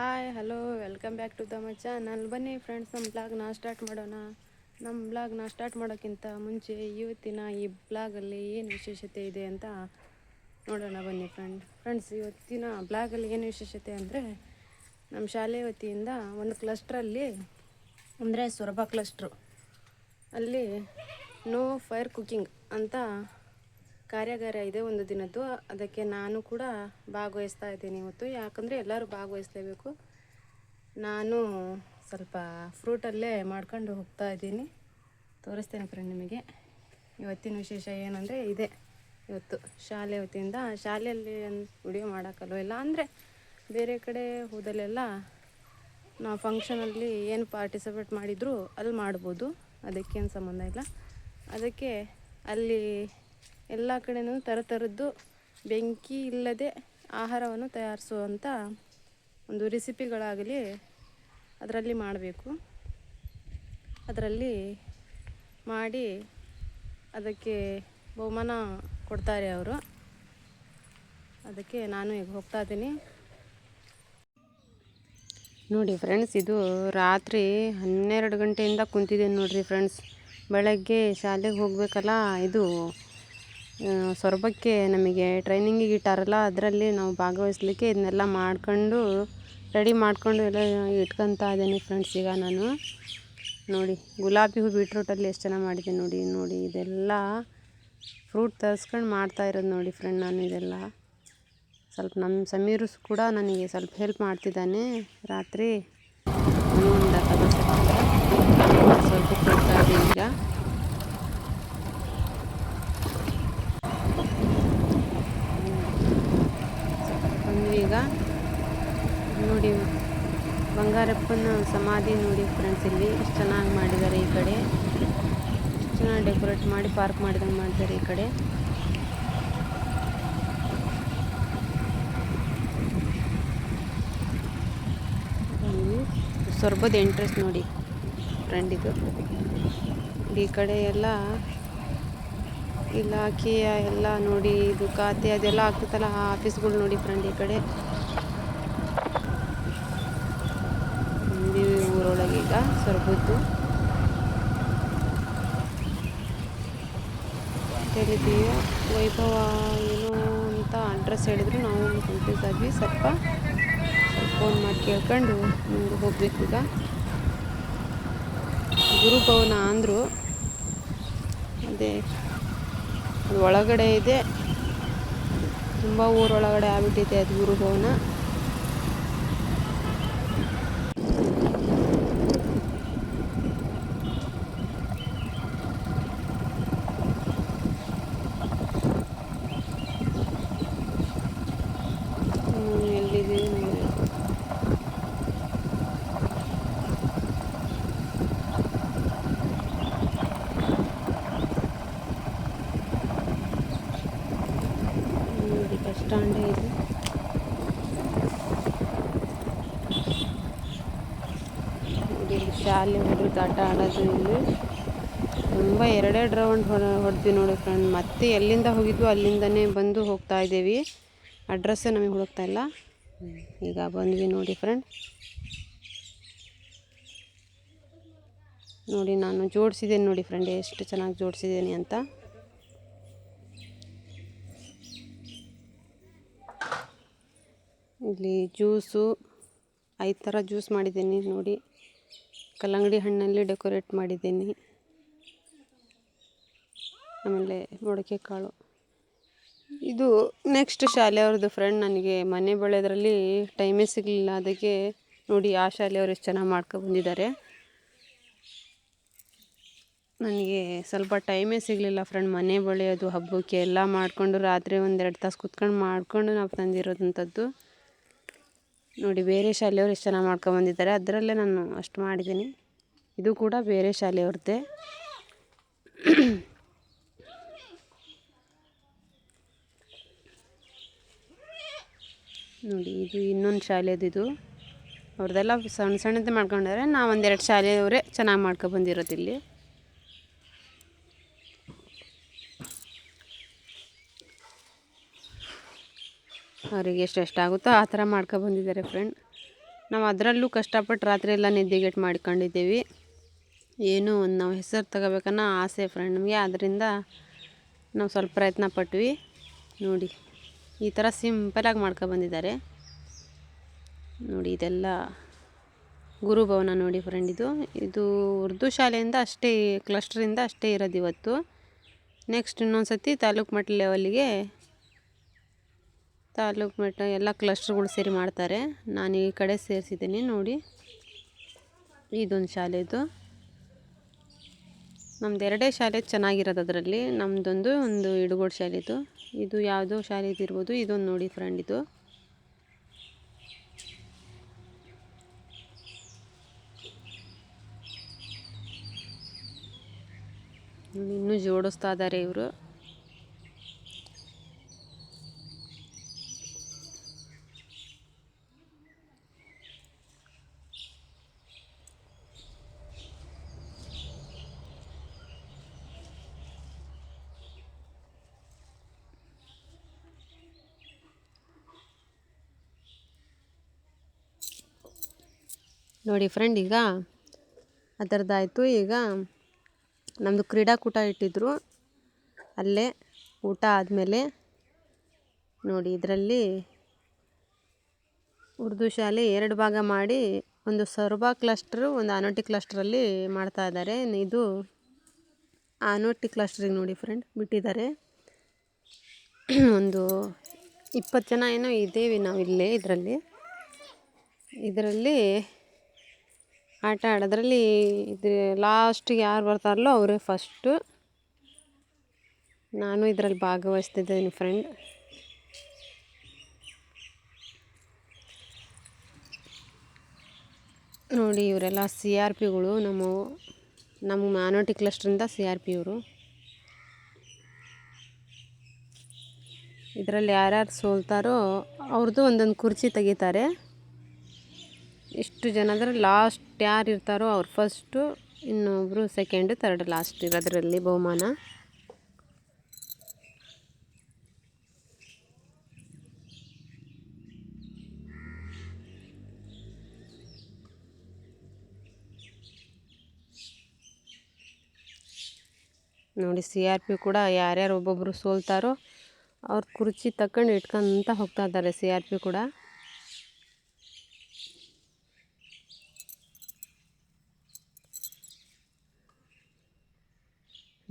Hi hello welcome back to the ಮಚ್ಚ ನಾನು ಬನ್ನಿ ಫ್ರೆಂಡ್ಸ್ ನಮ್ಮ ಬ್ಲಾಗ್ನ ಸ್ಟಾರ್ಟ್ ಮಾಡೋಣ. ನಮ್ಮ ಬ್ಲಾಗ್ನ ಸ್ಟಾರ್ಟ್ ಮಾಡೋಕ್ಕಿಂತ ಮುಂಚೆ ಇವತ್ತಿನ ಈ ಬ್ಲಾಗಲ್ಲಿ ಏನು ವಿಶೇಷತೆ ಇದೆ ಅಂತ ನೋಡೋಣ ಬನ್ನಿ ಫ್ರೆಂಡ್ ಫ್ರೆಂಡ್ಸ್ ಇವತ್ತಿನ ಬ್ಲಾಗಲ್ಲಿ ಏನು ವಿಶೇಷತೆ ಅಂದರೆ ನಮ್ಮ ಶಾಲೆ ವತಿಯಿಂದ ಒಂದು ಕ್ಲಸ್ಟ್ರಲ್ಲಿ ಅಂದರೆ ಸೊರಬ ಕ್ಲಸ್ಟ್ರು ಅಲ್ಲಿ ನೋ ಫೈರ್ ಕುಕ್ಕಿಂಗ್ ಅಂತ ಕಾರ್ಯಾಗಾರ ಇದೆ ಒಂದು ದಿನದ್ದು. ಅದಕ್ಕೆ ನಾನು ಕೂಡ ಭಾಗವಹಿಸ್ತಾ ಇದ್ದೀನಿ ಇವತ್ತು. ಯಾಕಂದರೆ ಎಲ್ಲರೂ ಭಾಗವಹಿಸಲೇಬೇಕು. ನಾನು ಸ್ವಲ್ಪ ಫ್ರೂಟಲ್ಲೇ ಮಾಡ್ಕೊಂಡು ಹೋಗ್ತಾ ಇದ್ದೀನಿ. ತೋರಿಸ್ತೇನೆ ಫ್ರೆಂಡ್ ನಿಮಗೆ. ಇವತ್ತಿನ ವಿಶೇಷ ಏನಂದರೆ ಇದೆ ಇವತ್ತು. ಶಾಲೆ ವತಿಯಿಂದ ಶಾಲೆಯಲ್ಲಿ ವಿಡಿಯೋ ಮಾಡೋಕ್ಕಲ್ವ ಇಲ್ಲ ಅಂದರೆ ಬೇರೆ ಕಡೆ ಹೋದಲ್ಲೆಲ್ಲ ನಾವು ಫಂಕ್ಷನಲ್ಲಿ ಏನು ಪಾರ್ಟಿಸಿಪೇಟ್ ಮಾಡಿದರೂ ಅಲ್ಲಿ ಮಾಡ್ಬೋದು. ಅದಕ್ಕೇನು ಸಂಬಂಧ ಇಲ್ಲ. ಅದಕ್ಕೆ ಅಲ್ಲಿ ಎಲ್ಲ ಕಡೆನೂ ಥರ ಥರದ್ದು ಬೆಂಕಿ ಇಲ್ಲದೆ ಆಹಾರವನ್ನು ತಯಾರಿಸುವಂಥ ಒಂದು ರೆಸಿಪಿಗಳಾಗಲಿ ಅದರಲ್ಲಿ ಮಾಡಬೇಕು. ಅದರಲ್ಲಿ ಮಾಡಿ ಅದಕ್ಕೆ ಬಹುಮಾನ ಕೊಡ್ತಾರೆ ಅವರು. ಅದಕ್ಕೆ ನಾನು ಈಗ ಹೋಗ್ತಾ ಇದ್ದೀನಿ. ನೋಡಿ ಫ್ರೆಂಡ್ಸ್, ಇದು ರಾತ್ರಿ ಹನ್ನೆರಡು ಗಂಟೆಯಿಂದ ಕುಂತಿದ್ದೀನಿ ನೋಡಿರಿ ಫ್ರೆಂಡ್ಸ್. ಬೆಳಗ್ಗೆ ಶಾಲೆಗೆ ಹೋಗಬೇಕಲ್ಲ, ಇದು ಸೊರಬಕ್ಕೆ ನಮಗೆ ಟ್ರೈನಿಂಗಿಗೆ ಇಟ್ಟಾರಲ್ಲ, ಅದರಲ್ಲಿ ನಾವು ಭಾಗವಹಿಸ್ಲಿಕ್ಕೆ ಇದನ್ನೆಲ್ಲ ಮಾಡ್ಕೊಂಡು ರೆಡಿ ಮಾಡ್ಕೊಂಡು ಎಲ್ಲ ಇಟ್ಕೊತಾ ಇದ್ದೀನಿ ಫ್ರೆಂಡ್ಸ್ ಈಗ ನಾನು ನೋಡಿ, ಗುಲಾಬಿ ಹೂ ಬೀಟ್ರೂಟಲ್ಲಿ ಎಷ್ಟು ಚೆನ್ನಾಗಿ ಮಾಡಿದ್ದೀನಿ ನೋಡಿ ನೋಡಿ, ಇದೆಲ್ಲ ಫ್ರೂಟ್ ತರಿಸ್ಕೊಂಡು ಮಾಡ್ತಾ ಇರೋದು ನೋಡಿ ಫ್ರೆಂಡ್ ನಾನು ಇದೆಲ್ಲ. ಸ್ವಲ್ಪ ನಮ್ಮ ಸಮೀರು ಕೂಡ ನನಗೆ ಸ್ವಲ್ಪ ಹೆಲ್ಪ್ ಮಾಡ್ತಿದ್ದಾನೆ. ರಾತ್ರಿ ಸ್ವಲ್ಪ ಕೊಡ್ತಾ ಇದ್ದೀನಿ ಈಗ ಬಂದ್ವಿ ಈಗ ನೋಡಿ, ಬಂಗಾರಪ್ಪನ ಸಮಾಧಿ ನೋಡಿ ಫ್ರೆಂಡ್ಸ್ ಇಲ್ಲಿ. ಎಷ್ಟು ಚೆನ್ನಾಗಿ ಮಾಡಿದ್ದಾರೆ ಈ ಕಡೆ. ಎಷ್ಟು ಚೆನ್ನಾಗಿ ಡೆಕೋರೇಟ್ ಮಾಡಿ ಪಾರ್ಕ್ ಮಾಡಿದಂಗೆ ಮಾಡಿದ್ದಾರೆ ಈ ಕಡೆ. ಸೊರ್ಬದ ಎಂಟ್ರೆನ್ಸ್ ನೋಡಿ ಫ್ರೆಂಡ್ ಇದು. ಈ ಕಡೆ ಎಲ್ಲ ಇಲಾಖೆಯ ಎಲ್ಲ ನೋಡಿ, ಇದು ಖಾತೆ ಅದೆಲ್ಲ ಆಗ್ತೈತಲ್ಲ, ಆ ಆಫೀಸ್ಗಳು ನೋಡಿ ಫ್ರೆಂಡ್ ಈ ಕಡೆ. ಊರೊಳಗೆ ಈಗ ಸೊರಬದ್ದು ಹೇಳಿದ್ದೀವಿ ವೈಭವ ಏನು ಅಂತ ಅಡ್ರೆಸ್ ಹೇಳಿದ್ರು, ನಾವು ಕನ್ಫ್ಯೂಸ್ ಆದ್ವಿ. ಸ್ವಲ್ಪ ಫೋನ್ ಮಾಡಿ ಕೇಳ್ಕೊಂಡು ಮುಂದೆ ಹೋಗ್ಬೇಕು ಈಗ. ಗುರುಭವನ ಅಂದರು. ಅದೇ ಒಳಗಡೆ ಇದೆ. ತುಂಬ ಊರೊಳಗಡೆ ಆಗ್ಬಿಟ್ಟಿದೆ ಅದು ಗುರುಭವನ ಹ್ಮ್, ಎಲ್ಲಿದೆ ನೋಡ್ಬೇಕು. ನೋಡಿ ಬಸ್ ಸ್ಟ್ಯಾಂಡೇ ಇದೆ. ಇಲ್ಲಿ ಶಾಲೆ ಹುಡುಗರು ಆಟ ಆಡೋದು ಇಲ್ಲಿ. ತುಂಬ ಎರಡೆರಡು ರೌಂಡ್ ಹೊಡೆದ್ವಿ ನೋಡಿ ಫ್ರೆಂಡ್ ಮತ್ತೆ ಎಲ್ಲಿಂದ ಹೋಗಿದ್ವು ಅಲ್ಲಿಂದನೇ ಬಂದು ಹೋಗ್ತಾ ಇದ್ದೀವಿ. ಅಡ್ರೆಸ್ಸೇ ನಮಗೆ ಹುಡುಕ್ತಾ ಇಲ್ಲ. ಈಗ ಬಂದ್ವಿ ನೋಡಿ ಫ್ರೆಂಡ್ ನೋಡಿ ನಾನು ಜೋಡಿಸಿದ್ದೇನೆ ನೋಡಿ ಫ್ರೆಂಡ್ ಎಷ್ಟು ಚೆನ್ನಾಗಿ ಜೋಡಿಸಿದ್ದೀನಿ ಅಂತ. ಇಲ್ಲಿ ಜ್ಯೂಸು, ಐದು ಥರ ಜ್ಯೂಸ್ ಮಾಡಿದ್ದೀನಿ, ನೋಡಿ. ಕಲ್ಲಂಗಡಿ ಹಣ್ಣಲ್ಲಿ ಡೆಕೋರೇಟ್ ಮಾಡಿದ್ದೀನಿ. ಆಮೇಲೆ ಮೊಳಕೆ ಕಾಳು. ಇದು ನೆಕ್ಸ್ಟ್ ಶಾಲೆಯವ್ರದ್ದು ಫ್ರೆಂಡ್ ನನಗೆ ಮನೆ ಬೆಳೆಯೋದ್ರಲ್ಲಿ ಟೈಮೇ ಸಿಗಲಿಲ್ಲ, ಅದಕ್ಕೆ ನೋಡಿ ಆ ಶಾಲೆಯವ್ರು ಎಷ್ಟು ಚೆನ್ನಾಗಿ ಮಾಡ್ಕೊಬಂದಿದ್ದಾರೆ ನನಗೆ ಸ್ವಲ್ಪ ಟೈಮೇ ಸಿಗಲಿಲ್ಲ ಫ್ರೆಂಡ್ ಮನೆ ಬೆಳೆಯೋದು, ಹಬ್ಬಕ್ಕೆ ಎಲ್ಲ ಮಾಡಿಕೊಂಡು ರಾತ್ರಿ ಒಂದೆರಡು ತಾಸು ಕುತ್ಕೊಂಡು ಮಾಡಿಕೊಂಡು ನಾವು ತಂದಿರೋದಂಥದ್ದು. ನೋಡಿ ಬೇರೆ ಶಾಲೆಯವರು ಎಷ್ಟು ಚೆನ್ನಾಗಿ ಮಾಡ್ಕೊಂಬಂದಿದ್ದಾರೆ ಅದರಲ್ಲೇ ನಾನು ಅಷ್ಟು ಮಾಡಿದ್ದೀನಿ. ಇದು ಕೂಡ ಬೇರೆ ಶಾಲೆಯವ್ರದ್ದೇ. ನೋಡಿ, ಇದು ಇನ್ನೊಂದು ಶಾಲೆದು ಇದು. ಅವ್ರದ್ದೆಲ್ಲ ಸಣ್ಣ ಸಣ್ಣದ್ದು ಮಾಡ್ಕೊಂಡಿದ್ದಾರೆ ನಾವು ಒಂದೆರಡು ಶಾಲೆಯವರೇ ಚೆನ್ನಾಗಿ ಮಾಡ್ಕೊಬಂದಿರೋದು ಇಲ್ಲಿ. ಅವರಿಗೆ ಎಷ್ಟು ಎಷ್ಟಾಗುತ್ತೋ ಆ ಥರ ಮಾಡ್ಕೊಬಂದಿದ್ದಾರೆ ಫ್ರೆಂಡ್ ನಾವು ಅದರಲ್ಲೂ ಕಷ್ಟಪಟ್ಟು ರಾತ್ರಿ ಎಲ್ಲ ನಿದ್ದೆಗೆಟ್ ಮಾಡ್ಕೊಂಡಿದ್ದೀವಿ. ಏನು ಒಂದು ನಾವು ಹೆಸರು ತಗೋಬೇಕನ್ನೋ ಆಸೆ ಫ್ರೆಂಡ್ ನಮಗೆ. ಅದರಿಂದ ನಾವು ಸ್ವಲ್ಪ ಪ್ರಯತ್ನ ಪಟ್ವಿ. ನೋಡಿ, ಈ ಥರ ಸಿಂಪಲಾಗಿ ಮಾಡ್ಕೊಬಂದಿದ್ದಾರೆ ನೋಡಿ, ಇದೆಲ್ಲ ಗುರುಭವನ ನೋಡಿ ಫ್ರೆಂಡ್ ಇದು. ಇದು ಉರ್ದು ಶಾಲೆಯಿಂದ ಅಷ್ಟೇ ಕ್ಲಸ್ಟ್ರಿಂದ ಅಷ್ಟೇ ಇರೋದು ಇವತ್ತು. ನೆಕ್ಸ್ಟ್ ಇನ್ನೊಂದು ಸತಿ ತಾಲೂಕು ಮಟ್ಟ ಲೆವೆಲ್ಲಿಗೆ ತಾಲೂಕು ಮಟ್ಟ ಎಲ್ಲ ಕ್ಲಸ್ಟರ್ಗಳು ಸೇರಿ ಮಾಡ್ತಾರೆ. ನಾನು ಈ ಕಡೆ ಸೇರಿಸಿದ್ದೀನಿ, ನೋಡಿ. ಇದೊಂದು ಶಾಲೆದು. ನಮ್ದು ಎರಡೇ ಶಾಲೆ ಚೆನ್ನಾಗಿರೋದು ಅದರಲ್ಲಿ. ನಮ್ಮದೊಂದು ಒಂದು ಇಡುಗೋಡು ಶಾಲೆದು. ಇದು ಯಾವುದೋ ಶಾಲೆದು ಇರ್ಬೋದು ಇದೊಂದು ನೋಡಿ ಫ್ರೆಂಡ್ ಇದು. ಇನ್ನೂ ಜೋಡಿಸ್ತಾ ಇದ್ದಾರೆ ಇವರು. ನೋಡಿ ಫ್ರೆಂಡ್ ಈಗ ಅದರದ್ದಾಯಿತು ಈಗ ನಮ್ಮದು ಕ್ರೀಡಾಕೂಟ ಇಟ್ಟಿದ್ದರು ಅಲ್ಲೇ ಊಟ ಆದಮೇಲೆ ನೋಡಿ ಇದರಲ್ಲಿ ಉರ್ದು ಶಾಲೆ ಎರಡು ಭಾಗ ಮಾಡಿ ಒಂದು ಸರ್ಬಾ ಕ್ಲಸ್ಟ್ರು ಒಂದು ಆನೋಟಿ ಕ್ಲಸ್ಟ್ರಲ್ಲಿ ಮಾಡ್ತಾ ಇದ್ದಾರೆ. ಇದು ಆನೋಟಿ ಕ್ಲಸ್ಟ್ರಿಗೆ ನೋಡಿ ಫ್ರೆಂಡ್ ಬಿಟ್ಟಿದ್ದಾರೆ. ಒಂದು ಇಪ್ಪತ್ತು ಜನ ಏನೋ ಇದ್ದೇವೆ ನಾವು ಇಲ್ಲೇ ಇದರಲ್ಲಿ. ಇದರಲ್ಲಿ ಆಟ ಆಡೋದ್ರಲ್ಲಿ ಇದು ಲಾಸ್ಟಿಗೆ ಯಾರು ಬರ್ತಾರಲ್ಲೋ ಅವರೇ ಫಸ್ಟು. ನಾನು ಇದರಲ್ಲಿ ಭಾಗವಹಿಸ್ತಿದ್ದೀನಿ ಫ್ರೆಂಡ್. ನೋಡಿ ಇವರೆಲ್ಲ ಸಿ ಆರ್ ಪಿಗಳು, ನಮ್ಮ ನಮ್ಮ ಮ್ಯಾನೋಟಿ ಕ್ಲಸ್ಟ್ರಿಂದ ಸಿ ಆರ್ ಪಿ ಇವರು ಇದರಲ್ಲಿ ಯಾರ್ಯಾರು ಸೋಲ್ತಾರೋ ಅವ್ರದ್ದು ಒಂದೊಂದು ಕುರ್ಚಿ ತೆಗಿತಾರೆ. ಇಷ್ಟು ಅಂದರೆ ಲಾಸ್ಟ್ ಯಾರು ಇರ್ತಾರೋ ಅವ್ರು ಫಸ್ಟು ಇನ್ನೊಬ್ಬರು ಸೆಕೆಂಡು ತರ್ಡ್ ಲಾಸ್ಟ್ ಇರೋದರಲ್ಲಿ ಬಹುಮಾನ. ನೋಡಿ, ಸಿ ಆರ್ ಪಿ ಕೂಡ ಯಾರ್ಯಾರು ಒಬ್ಬೊಬ್ಬರು ಸೋಲ್ತಾರೋ ಅವ್ರ ಕುರ್ಚಿ ತಕ್ಕಂಡು ಇಟ್ಕೊಂತ ಹೋಗ್ತಾ ಇದ್ದಾರೆ ಸಿ ಆರ್ ಪಿ ಕೂಡ.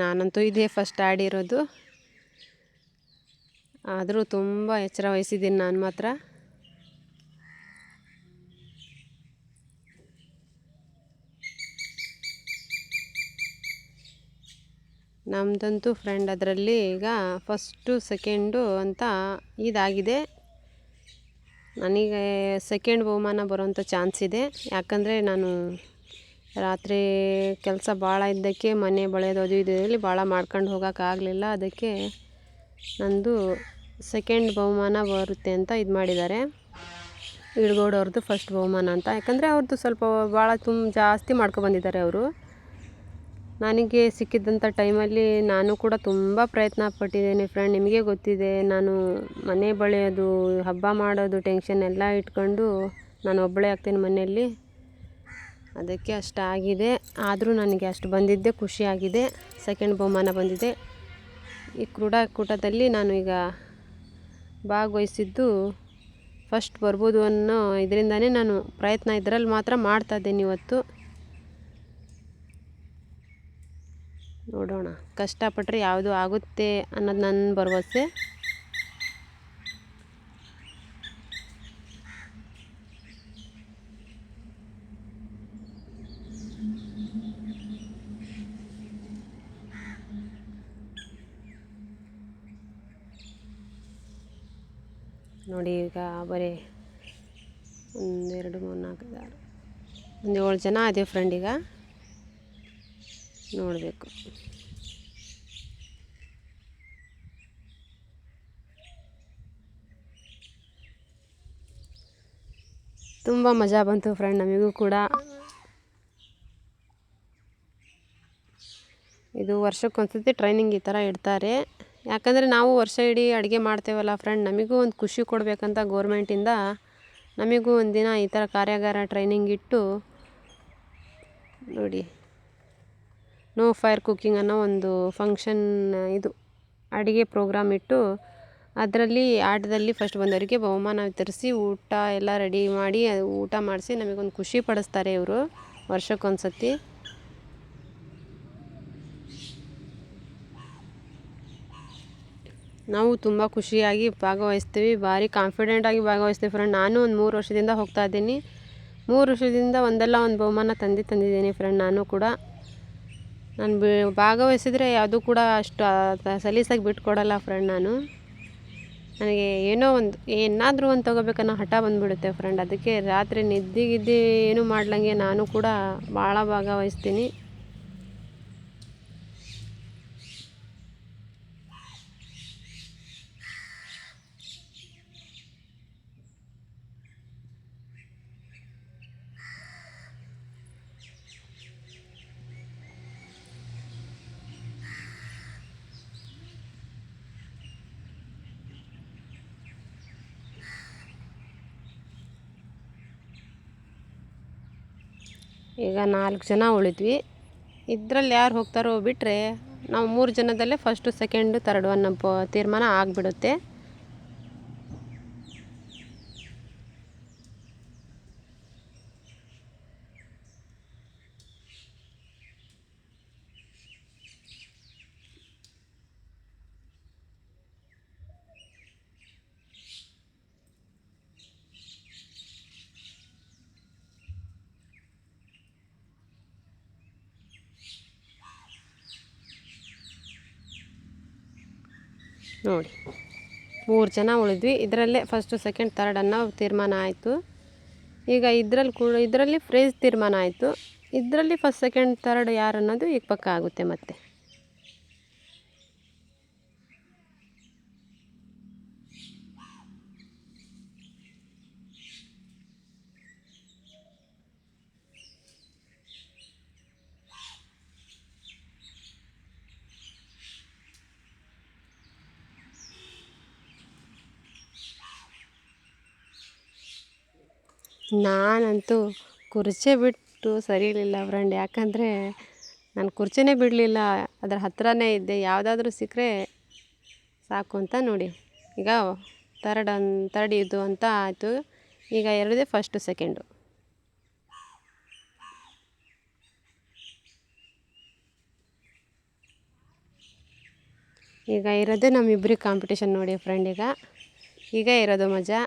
ನಾನಂತೂ ಇದೇ ಫಸ್ಟ್ ಆಡಿರೋದು ಆದರೂ ತುಂಬ ಎಚ್ಚರ ವಹಿಸಿದ್ದೀನಿ ನಾನು ಮಾತ್ರ. ನಮ್ಮದಂತೂ ಫ್ರೆಂಡ್ ಅದರಲ್ಲಿ ಈಗ ಫಸ್ಟು ಸೆಕೆಂಡು ಅಂತ ಇದಾಗಿದೆ. ನನಗೆ ಸೆಕೆಂಡ್ ಬಹುಮಾನ ಬರೋಂಥ ಚಾನ್ಸ್ ಇದೆ. ಯಾಕಂದರೆ ನಾನು ರಾತ್ರಿ ಕೆಲಸ ಭಾಳ ಇದ್ದಕ್ಕೆ ಮನೆ ಬಳಿಯೋದು ಅದು ಇದರಲ್ಲಿ ಭಾಳ ಮಾಡ್ಕೊಂಡು ಹೋಗೋಕ್ಕಾಗಲಿಲ್ಲ ಅದಕ್ಕೆ ನಂದು ಸೆಕೆಂಡ್ ಬಹುಮಾನ ಬರುತ್ತೆ ಅಂತ ಇದು ಮಾಡಿದ್ದಾರೆ. ಇಳ್ಗೌಡವ್ರದ್ದು ಫಸ್ಟ್ ಬಹುಮಾನ ಅಂತ. ಯಾಕಂದರೆ ಅವ್ರದ್ದು ಸ್ವಲ್ಪ ಭಾಳ ತುಂಬ ಜಾಸ್ತಿ ಮಾಡ್ಕೊಬಂದಿದ್ದಾರೆ ಅವರು. ನನಗೆ ಸಿಕ್ಕಿದ್ದಂಥ ಟೈಮಲ್ಲಿ ನಾನು ಕೂಡ ತುಂಬ ಪ್ರಯತ್ನ ಪಟ್ಟಿದ್ದೇನೆ ಫ್ರೆಂಡ್ ನಿಮಗೆ ಗೊತ್ತಿದೆ. ನಾನು ಮನೆ ಬಳಿಯೋದು, ಹಬ್ಬ ಮಾಡೋದು ಟೆನ್ಷನ್ ಎಲ್ಲ ಇಟ್ಕೊಂಡು ನಾನು ಒಬ್ಬಳೇ ಆಗ್ತೀನಿ ಮನೆಯಲ್ಲಿ. ಅದಕ್ಕೆ ಅಷ್ಟಾಗಿದೆ. ಆದರೂ ನನಗೆ ಅಷ್ಟು ಬಂದಿದ್ದೆ ಖುಷಿಯಾಗಿದೆ. ಸೆಕೆಂಡ್ ಬಹುಮಾನ ಬಂದಿದೆ. ಈ ಕ್ರೀಡಾಕೂಟದಲ್ಲಿ ನಾನು ಈಗ ಭಾಗವಹಿಸಿದ್ದು ಫಸ್ಟ್ ಬರ್ಬೋದು ಅನ್ನೋ ಇದರಿಂದನೇ ನಾನು ಪ್ರಯತ್ನ ಇದರಲ್ಲಿ ಮಾತ್ರ ಮಾಡ್ತಾ ಇದ್ದೇನೆ ಇವತ್ತು. ನೋಡೋಣ. ಕಷ್ಟಪಟ್ಟರೆ ಯಾವುದು ಆಗುತ್ತೆ ಅನ್ನೋದು ನನ್ನ ಭರವಸೆ. ನೋಡಿ ಈಗ ಬರೀ ಒಂದೆರಡು ಮೂರು ನಾಲ್ಕು ಆರು. ಒಂದು ಏಳು ಜನ ಅದೇ ಫ್ರೆಂಡ್ ಈಗ. ನೋಡಬೇಕು. ತುಂಬ ಮಜಾ ಬಂತು ಫ್ರೆಂಡ್ ನಮಗೂ ಕೂಡ. ಇದು ವರ್ಷಕ್ಕೊಂದ್ಸತಿ ಟ್ರೈನಿಂಗ್ ಈ ಥರ ಇಡ್ತಾರೆ. ಯಾಕಂದರೆ ನಾವು ವರ್ಷ ಇಡೀ ಅಡುಗೆ ಮಾಡ್ತೇವಲ್ಲ ಫ್ರೆಂಡ್ ನಮಗೂ ಒಂದು ಖುಷಿ ಕೊಡಬೇಕಂತ ಗೋರ್ಮೆಂಟಿಂದ ನಮಗೂ ಒಂದಿನ ಈ ಥರ ಕಾರ್ಯಾಗಾರ ಟ್ರೈನಿಂಗ್ ಇಟ್ಟು ನೋಡಿ ನೋ ಫೈರ್ ಕುಕ್ಕಿಂಗ್ ಅನ್ನೋ ಒಂದು ಫಂಕ್ಷನ್ ಇದು ಅಡುಗೆ ಪ್ರೋಗ್ರಾಮ್ ಇಟ್ಟು ಅದರಲ್ಲಿ ಆಟದಲ್ಲಿ ಫಸ್ಟ್ ಬಂದವರಿಗೆ ಬಹುಮಾನ ವಿತರಿಸಿ ಊಟ ಎಲ್ಲ ರೆಡಿ ಮಾಡಿ, ಊಟ ಮಾಡಿಸಿ ನಮಗೊಂದು ಖುಷಿ ಪಡಿಸ್ತಾರೆ ಇವರು ವರ್ಷಕ್ಕೊಂದು ಸತಿ ನಾವು ತುಂಬ ಖುಷಿಯಾಗಿ ಭಾಗವಹಿಸ್ತೀವಿ, ಭಾರಿ ಕಾನ್ಫಿಡೆಂಟಾಗಿ ಭಾಗವಹಿಸ್ತೀವಿ ಫ್ರೆಂಡ್ ನಾನು ಒಂದು ಮೂರು ವರ್ಷದಿಂದ ಹೋಗ್ತಾ ಇದ್ದೀನಿ. ಮೂರು ವರ್ಷದಿಂದ ಒಂದಲ್ಲ ಒಂದು ಬಹುಮಾನ ತಂದು ತಂದಿದ್ದೀನಿ ಫ್ರೆಂಡ್ ನಾನು ಕೂಡ. ನಾನು ಬಿ, ಭಾಗವಹಿಸಿದರೆ ಯಾವುದೂ ಕೂಡ ಅಷ್ಟು ಸಲೀಸಾಗಿ ಬಿಟ್ಕೊಡಲ್ಲ ಫ್ರೆಂಡ್ ನಾನು. ನನಗೆ ಏನೋ ಒಂದು, ಏನಾದರೂ ಒಂದು ತೊಗೋಬೇಕನ್ನೋ ಹಠ ಬಂದುಬಿಡುತ್ತೆ ಫ್ರೆಂಡ್ ಅದಕ್ಕೆ ರಾತ್ರಿ ನಿದ್ದೆ ಏನು ಏನೂ ಮಾಡ್ಲಂಗೆ ನಾನು ಕೂಡ ಭಾಳ ಭಾಗವಹಿಸ್ತೀನಿ. ಈಗ ನಾಲ್ಕು ಜನ ಉಳಿದ್ವಿ. ಇದರಲ್ಲಿ ಯಾರು ಹೋಗ್ತಾರೋ ಬಿಟ್ಟರೆ ನಾವು ಮೂರು ಜನದಲ್ಲೇ ಫಸ್ಟು ಸೆಕೆಂಡು ತರ್ಡು ಅನ್ನೋ ಪ ತೀರ್ಮಾನ ಆಗಿಬಿಡುತ್ತೆ. ನೋಡಿ. ಮೂರು ಜನ ಉಳಿದ್ವಿ. ಇದರಲ್ಲೇ ಫಸ್ಟು ಸೆಕೆಂಡ್ ತರ್ಡ್ ಅನ್ನೋ ತೀರ್ಮಾನ ಆಯಿತು. ಈಗ ಇದರಲ್ಲಿ ಕೂಡ ಇದರಲ್ಲಿ ಫ್ರೇಜ್ ತೀರ್ಮಾನ ಆಯಿತು. ಇದರಲ್ಲಿ ಫಸ್ಟ್ ಸೆಕೆಂಡ್ ತರ್ಡ್ ಯಾರು ಅನ್ನೋದು ಈಗ ಪಕ್ಕ ಆಗುತ್ತೆ ಮತ್ತೆ. ನಾನಂತೂ ಕುರ್ಚಿ ಬಿಟ್ಟು ಸರಿ ಇರಲಿಲ್ಲ ಫ್ರೆಂಡ್ ಯಾಕಂದರೆ ನಾನು ಕುರ್ಚಿನೇ ಬಿಡಲಿಲ್ಲ, ಅದರ ಹತ್ತಿರನೇ ಇದ್ದೆ. ಯಾವುದಾದ್ರೂ ಸಿಕ್ಕರೆ ಸಾಕು ಅಂತ ನೋಡಿ. ಈಗ ತರ್ಡ್ ಅನ್ ತರ್ಡ್ ಇದು ಅಂತ ಆಯಿತು. ಈಗ ಎರಡೇ ಫಸ್ಟು ಸೆಕೆಂಡು ಈಗ ಇರೋದೇ ನಮ್ಮಿಬ್ಬರಿಗೆ ಕಾಂಪಿಟೇಷನ್ ನೋಡಿ ಫ್ರೆಂಡ್ ಈಗ. ಈಗ ಇರೋದು ಮಜಾ.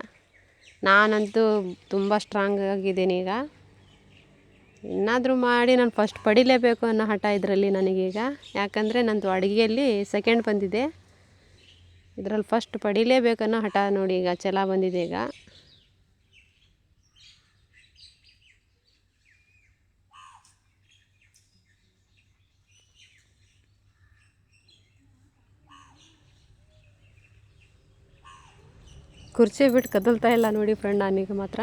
ನಾನಂತೂ ತುಂಬ ಸ್ಟ್ರಾಂಗ್ ಆಗಿದ್ದೀನಿ ಈಗ. ಏನಾದರೂ ಮಾಡಿ ನಾನು ಫಸ್ಟ್ ಪಡಿಲೇಬೇಕು ಅನ್ನೋ ಹಠ ಇದರಲ್ಲಿ ನನಗೀಗ ಯಾಕಂದರೆ ನಂದು ಅಡುಗೆಯಲ್ಲಿ ಸೆಕೆಂಡ್ ಬಂದಿದೆ. ಇದರಲ್ಲಿ ಫಸ್ಟ್ ಪಡಿಲೇಬೇಕು ಅನ್ನೋ ಹಠ ನೋಡಿ ಈಗ ಛಲ ಬಂದಿದೆ ಈಗ. ಕುರ್ಚಿ ಬಿಟ್ಟು ಕದಲ್ತಾ ಇಲ್ಲ ನೋಡಿ ಫ್ರೆಂಡ್ ನಾನೀಗ ಮಾತ್ರ.